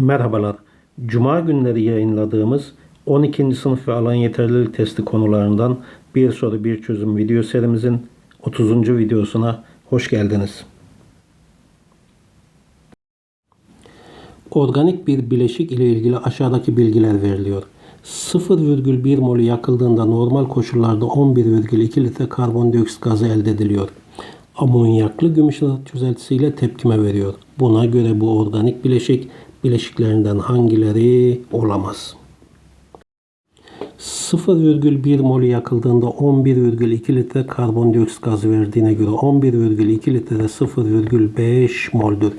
Merhabalar. Cuma günleri yayınladığımız 12. sınıf ve alan yeterlilik testi konularından bir soru bir çözüm video serimizin 30. videosuna hoş geldiniz. Organik bir bileşik ile ilgili aşağıdaki bilgiler veriliyor. 0,1 molü yakıldığında normal koşullarda 11,2 litre karbondioksit gazı elde ediliyor. Amonyaklı gümüş çözeltisiyle tepkime veriyor. Buna göre bu organik bileşik bileşiklerinden hangileri olamaz? 0,1 molü yakıldığında 11,2 litre karbondioksit gazı verdiğine göre 11,2 litre 0,5 moldür.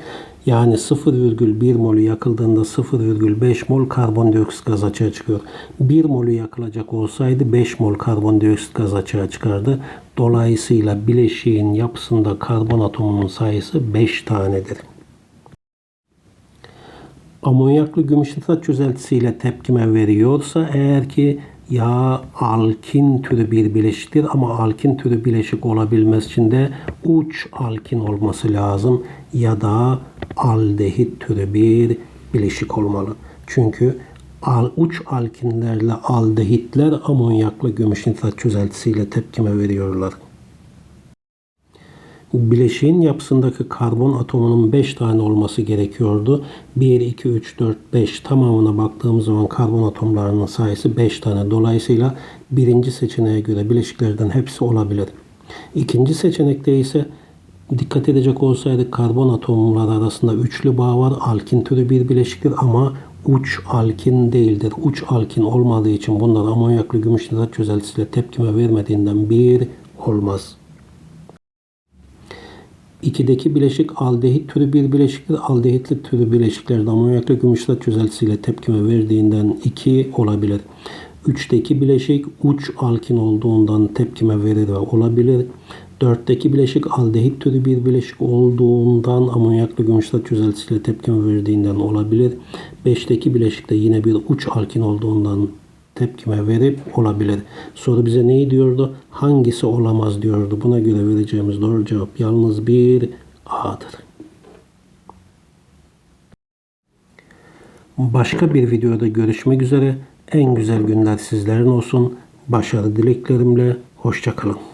Yani 0,1 molü yakıldığında 0,5 mol karbondioksit gaz açığa çıkıyor. 1 molü yakılacak olsaydı 5 mol karbondioksit gaz açığa çıkardı. Dolayısıyla bileşiğin yapısında karbon atomunun sayısı 5 tanedir. Amonyaklı gümüş nitrat çözeltisiyle tepkime veriyorsa eğer ki ya alkin türü bir bileşiktir ama alkin türü bileşik olabilmesi için de uç alkin olması lazım ya da aldehit türü bir bileşik olmalı. Çünkü al, uç alkinlerle aldehitler amonyaklı gümüş nitrat çözeltisiyle tepkime veriyorlar. Bileşiğin yapısındaki karbon atomunun 5 tane olması gerekiyordu. 1, 2, 3, 4, 5 tamamına baktığımız zaman karbon atomlarının sayısı 5 tane. Dolayısıyla birinci seçeneğe göre bileşiklerden hepsi olabilir. İkinci seçenekte ise dikkat edecek olsaydık karbon atomları arasında üçlü bağ var. Alkin türü bir bileşiktir ama uç alkin değildir. Uç alkin olmadığı için bunlar amonyaklı gümüş nitrat çözeltisiyle tepkime vermediğinden bir olmaz. 2'deki bileşik aldehit türü bir bileşiktir. Aldehitli türü bileşiklerde amonyaklı gümüşler çözeltisiyle tepkime verdiğinden 2 olabilir. 3'teki bileşik uç alkin olduğundan tepkime verir ve olabilir. 4'teki bileşik aldehit türü bir bileşik olduğundan amonyaklı gümüşler çözeltisiyle tepkime verdiğinden olabilir. 5'teki bileşik de yine bir uç alkin olduğundan tepkime verip olabilir. Soru bize neyi diyordu? Hangisi olamaz diyordu. Buna göre vereceğimiz doğru cevap yalnız bir A'dır. Başka bir videoda görüşmek üzere. En güzel günler sizlerin olsun. Başarı dileklerimle. Hoşçakalın.